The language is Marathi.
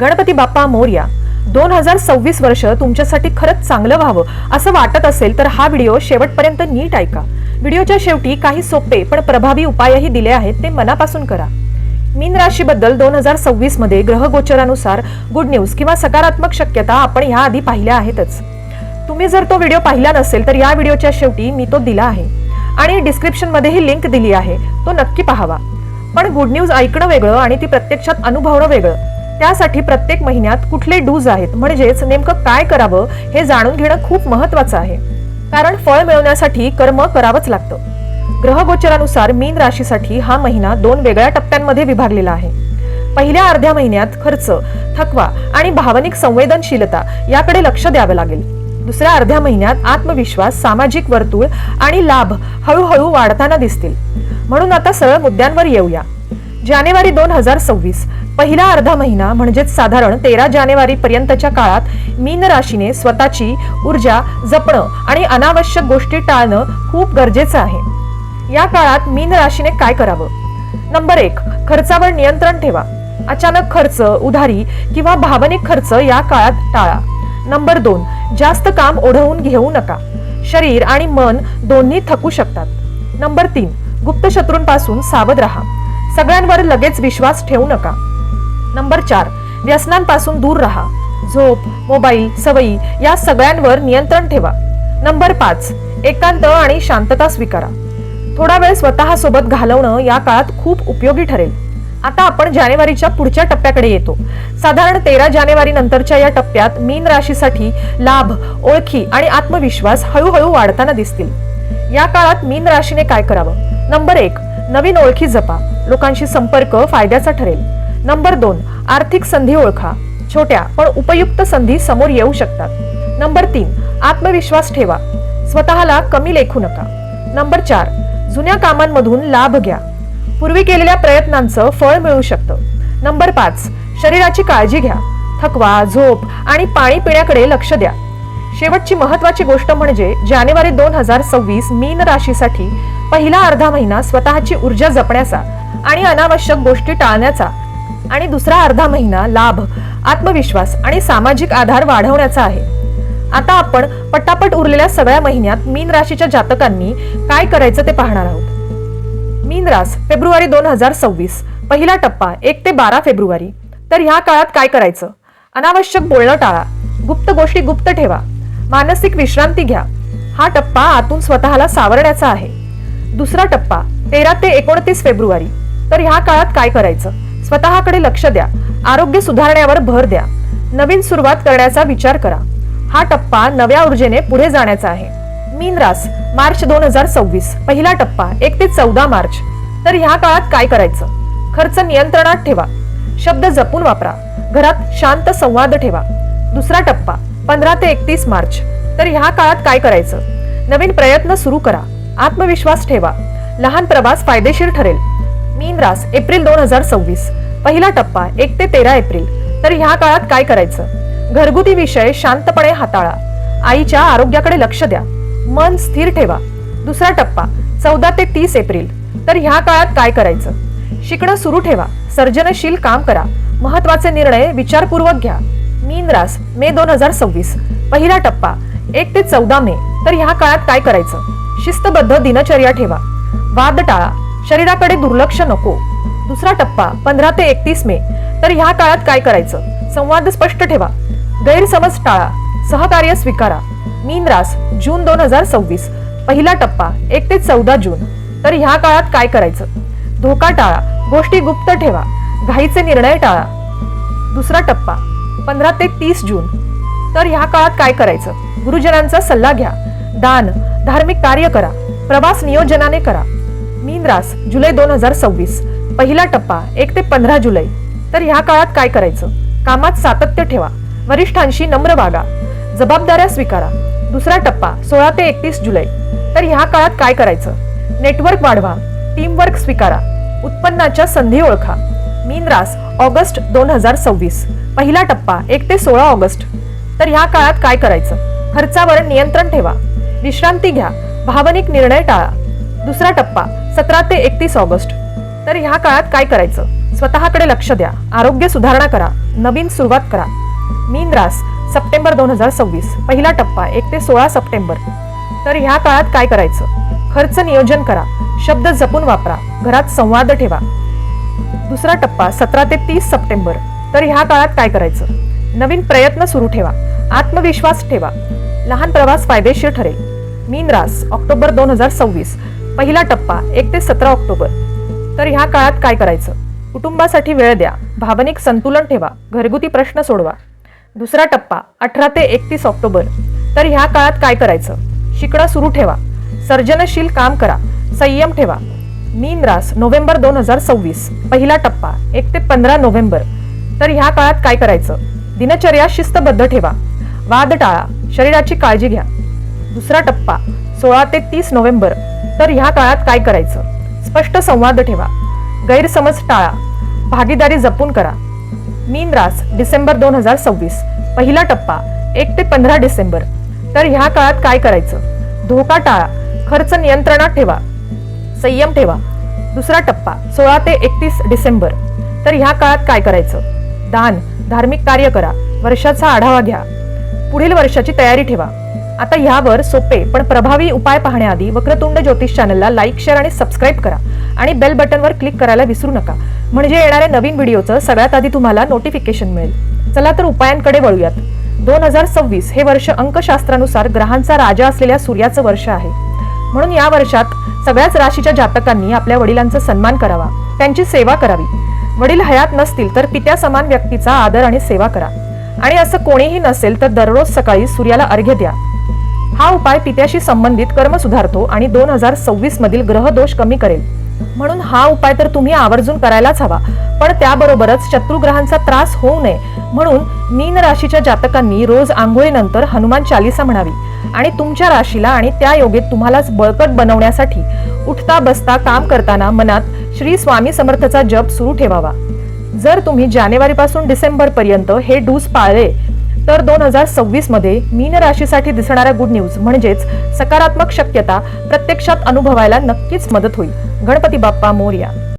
गणपती बाप्पा मोर्या. दोन हजार सव्वीस वर्ष तुमच्यासाठी खरंच चांगलं व्हावं असं वाटत असेल तर हा व्हिडिओ शेवटपर्यंत नीट ऐका. व्हिडिओच्या शेवटी काही सोपे पण प्रभावी उपायही दिले आहेत ते मनापासून करा. मीन राशीबद्दल दोन हजार सव्वीसमध्ये ग्रहगोचरानुसार गुड न्यूज किंवा सकारात्मक शक्यता आपण ह्या आधी पाहिल्या आहेतच. तुम्ही जर तो व्हिडिओ पाहिला नसेल तर या व्हिडिओच्या शेवटी मी तो दिला आहे. आणि डिस्क्रिप्शन मध्येही लिंक दिली आहे. तो नक्की पाहावा. पण गुड न्यूज ऐकणं वेगळं आणि ती प्रत्यक्षात अनुभवणं वेगळं. त्यासाठी प्रत्येक महिन्यात कुठले डूज आहेत? म्हणजेच नेमकं काय करावं हे जाणून घेणं खूप महत्वाचं आहे. कारण फळ मिळवण्यासाठी कर्म करावंच लागतं. ग्रहगोचरानुसार मीन राशीसाठी हा महिना दोन वेगळ्या टप्प्यांमध्ये विभागलेला आहे. पहिल्या अर्ध्या महिन्यात खर्च थकवा आणि भावनिक संवेदनशीलता याकडे लक्ष द्यावं लागेल. दुसऱ्या अर्ध्या महिन्यात आत्मविश्वास सामाजिक वर्तुळ आणि लाभ हळूहळू वाढताना दिसतील. म्हणून आता सरळ मुद्द्यांवर येऊया. जानेवारी दोन हजार सव्वीस पहिला अर्धा महिना म्हणजेच साधारण तेरा जानेवारी पर्यंतच्या काळात मीन राशीने स्वतःची ऊर्जा जपणं आणि अनावश्यक गोष्टी टाळणं खूप गरजेचं आहे. या काळात मीन राशीने काय करावं? नंबर एक खर्चावर नियंत्रण ठेवा. अचानक खर्च उधारी किंवा भावनिक खर्च या काळात टाळा. नंबर दोन जास्त काम ओढवून घेऊ नका. शरीर आणि मन दोन्ही थकू शकतात. नंबर तीन गुप्त शत्रूंपासून सावध राहा. सगळ्यांवर लगेच विश्वास ठेवू नका. नंबर चार व्यसनांपासून दूर राहा. झोप मोबाईल सवयी या सगळ्यांवर नियंत्रण ठेवा. नंबर पाच एकांत आणि शांतता स्वीकारा. थोडा वेळ स्वतः सोबत घालवणं या काळात खूप उपयोगी ठरेल. आता आपण जानेवारीच्या पुढच्या टप्प्याकडे येतो. साधारण तेरा जानेवारी नंतरच्या या टप्प्यात मीन राशीसाठी लाभ ओळखी आणि आत्मविश्वास हळूहळू वाढताना दिसतील. या काळात मीन राशीने काय करावं? नंबर एक नवीन ओळखी जपा. लोकांशी संपर्क फायद्याचा ठरेल. नंबर दोन आर्थिक संधी ओळखा. छोट्या पण उपयुक्त संधी समोर येऊ शकतात. नंबर तीन आत्मविश्वास ठेवा. स्वतःला कमी लेखू नका. नंबर चार जुन्या कामांमधून लाभ घ्या. पूर्वी केलेल्या प्रयत्नांचं फळ मिळू शकतं. नंबर पाच शरीराची काळजी घ्या. थकवा झोप आणि पाणी पिण्याकडे लक्ष द्या. शेवटची महत्वाची गोष्ट म्हणजे जानेवारी दोन हजार सव्वीस मीन राशीसाठी पहिला अर्धा महिना स्वतःची ऊर्जा जपण्याचा आणि अनावश्यक गोष्टी टाळण्याचा. आणि दुसरा अर्धा महिना लाभ आत्मविश्वास आणि सामाजिक आधार वाढवण्याचा आहे. आता आपण पटापट उरलेल्या सगळ्या महिन्यात मीन राशीच्या जातकांनी काय करायचं ते पाहणार आहोत. मीन रास फेब्रुवारी दोन हजार सव्वीस पहिला टप्पा एक ते बारा फेब्रुवारी. तर ह्या काळात काय करायचं? अनावश्यक बोलणं टाळा. गुप्त गोष्टी गुप्त ठेवा. मानसिक विश्रांती घ्या. हा टप्पा आतून स्वतःला सावरण्याचा आहे. दुसरा टप्पा तेरा ते एकोणतीस फेब्रुवारी. तर ह्या काळात काय करायचं? स्वतःकडे लक्ष द्या. आरोग्य सुधारण्यावर भर द्या. नवीन सुरुवात करण्याचा विचार करा. हा टप्पा नव्या ऊर्जेने पुढे जाण्याचा आहे. मीन रास मार्च दोन हजार सव्वीस. पहिला टप्पा एक ते चौदा मार्च. तर ह्या काळात काय करायचं? खर्च नियंत्रणात ठेवा. शब्द जपून वापरा. घरात शांत संवाद ठेवा. दुसरा टप्पा पंधरा ते एकतीस मार्च. तर ह्या काळात काय करायचं? नवीन प्रयत्न सुरू करा. आत्मविश्वास ठेवा. लहान प्रवास फायदेशीर ठरेल. मीन रास एप्रिल दोन हजार सव्वीस. पहिला टप्पा एक ते तेरा एप्रिल. तर ह्या काळात काय करायचं? घरगुती विषय शांतपणे हाताळा. आईच्या आरोग्याकडे लक्ष द्या. मन स्थिर ठेवा. दुसरा टप्पा चौदा ते तीस एप्रिल. तर ह्या काळात काय करायचं? शिकणं सुरू ठेवा. सर्जनशील काम करा. महत्त्वाचे निर्णय विचारपूर्वक घ्या. मीन रास मे दोन हजार सव्वीस. पहिला टप्पा एक ते चौदा मे. तर ह्या काळात काय करायचं? शिस्तबद्ध दिनचर्या ठेवा. वाद टाळा. शरीराकडे दुर्लक्ष नको. दुसरा टप्पा पंधरा ते एकतीस मे. तर ह्या काळात काय करायचं? संवाद स्पष्ट ठेवा. गैरसमज टाळा. सहकार्य स्वीकारा. मीन रास जून दोन हजार सव्वीस. पहिला टप्पा एक ते चौदा जून. तर ह्या काळात काय करायचं? धोका टाळा. गोष्टी गुप्त ठेवा. घाईचे निर्णय टाळा. दुसरा टप्पा पंधरा ते तीस जून. तर ह्या काळात काय करायचं? गुरुजनांचा सल्ला घ्या. दान धार्मिक कार्य करा. प्रवास नियोजनाने करा. मीन रास जुलै दोन हजार सव्वीस. पहिला टप्पा एक ते पंधरा जुलै. तर ह्या काळात काय करायचं? कामात सातत्य ठेवा. वरिष्ठांशी नम्र वागा. जबाबदाऱ्या स्वीकारा. दुसरा टप्पा सोळा ते एकतीस जुलै. तर ह्या काळात काय करायचं? नेटवर्क वाढवा. टीमवर्क स्वीकारा. उत्पन्नाच्या संधी ओळखा. मीन रास ऑगस्ट दोन हजार सव्वीस. पहिला टप्पा एक ते सोळा ऑगस्ट. तर ह्या काळात काय करायचं? खर्चावर नियंत्रण ठेवा. विश्रांती घ्या. भावनिक निर्णय टाळा. दुसरा टप्पा सतरा ते एकतीस ऑगस्ट. तर ह्या काळात काय करायचं? स्वतःकडे लक्ष द्या. आरोग्य सुधारणा करा. नवीन सुरुवात करा. मीन रास सप्टेंबर दोन हजार सव्वीस. पहिला टप्पा एक ते सोळा सप्टेंबर. तर ह्या काळात काय करायचं? खर्च नियोजन करा. शब्द जपून वापरा. घरात संवाद ठेवा. दुसरा टप्पा सतरा ते तीस सप्टेंबर. तर ह्या काळात काय करायचं? नवीन प्रयत्न सुरू ठेवा. आत्मविश्वास ठेवा. लहान प्रवास फायदेशीर ठरेल. मीन रास ऑक्टोबर दोन हजार सव्वीस. पहिला टप्पा एक ते सतरा ऑक्टोबर. तर ह्या काळात काय करायचं? कुटुंबासाठी वेळ द्या भावनिक संतुलन ठेवा घरगुती प्रश्न सोडवा. दुसरा टप्पा अठरा ते एकतीस ऑक्टोबर. तर ह्या काळात काय करायचं? शिकणं सुरू ठेवा. सर्जनशील काम करा. संयम ठेवा. मीन रास नोव्हेंबर दोन हजार सव्वीस. पहिला टप्पा एक ते पंधरा नोव्हेंबर. तर ह्या काळात काय करायचं? दिनचर्या शिस्तबद्ध ठेवा. वाद टाळा. शरीराची काळजी घ्या. दुसरा टप्पा सोळा ते तीस नोव्हेंबर. तर ह्या काळात काय करायचं? स्पष्ट संवाद ठेवा. गैरसमज टाळा. भागीदारी जपून करा. मीन रास डिसेंबर दोन हजार सव्वीस. पहिला टप्पा एक ते पंधरा डिसेंबर. तर ह्या काळात काय करायचं? धोका टाळा. खर्च नियंत्रणात ठेवा. संयम ठेवा. दुसरा टप्पा सोळा ते एकतीस डिसेंबर. तर ह्या काळात काय करायचं? दान धार्मिक कार्य करा. वर्षाचा आढावा घ्या. पुढील वर्षाची तयारी ठेवा. आता ह्यावर सोपे पण प्रभावी उपाय पाहण्याआधी वक्रतुंड ज्योतिष चॅनलला लाईक शेअर आणि सबस्क्राईब करा. आणि बेल बटनवर क्लिक करायला विसरू नका. म्हणजे येणाऱ्या नवीन व्हिडिओचं सगळ्यात आधी तुम्हाला नोटिफिकेशन मिळेल. चला तर उपायांकडे वळूयात. दोन हजार सव्वीस हे वर्ष अंकशास्त्रानुसार ग्रहांचा राजा असलेल्या सूर्याचं वर्ष आहे. म्हणून या वर्षात सगळ्याच राशीच्या जातकांनी आपल्या वडिलांचा सन्मान करावा. त्यांची सेवा करावी. वडील हयात नसतील तर पित्या समान व्यक्तीचा आदर आणि सेवा करा. आणि असं कोणीही नसेल तर दररोज सकाळी सूर्याला अर्घ्य द्या. हा उपाय पित्याशी संबंधित कर्म सुधारतो आणि दोन हजार सव्वीस मधील ग्रह दोष कमी करेल. म्हणून हा उपाय तर तुम्ही आवर्जून करायलाच हवा. पण त्याबरोबरच शत्रुग्रहांचा त्रास होऊ नये. म्हणून मीन राशीच्या जातकांनी रोज आंघोळीनंतर हनुमान चालिसा म्हणावी. आणि तुमच्या राशीला आणि त्या योगेत तुम्हालाच बळकट बनवण्यासाठी उठता बसता काम करताना मनात श्री स्वामी समर्थचा जप सुरू ठेवावा. जर तुम्ही जानेवारीपासून डिसेंबर पर्यंत हे डूस पाळले तर दोन हजार सव्वीसमध्ये मीन राशीसाठी दिसणाऱ्या गुड न्यूज म्हणजेच सकारात्मक शक्यता प्रत्यक्षात अनुभवायला नक्कीच मदत होईल. गणपती बाप्पा मोर्या.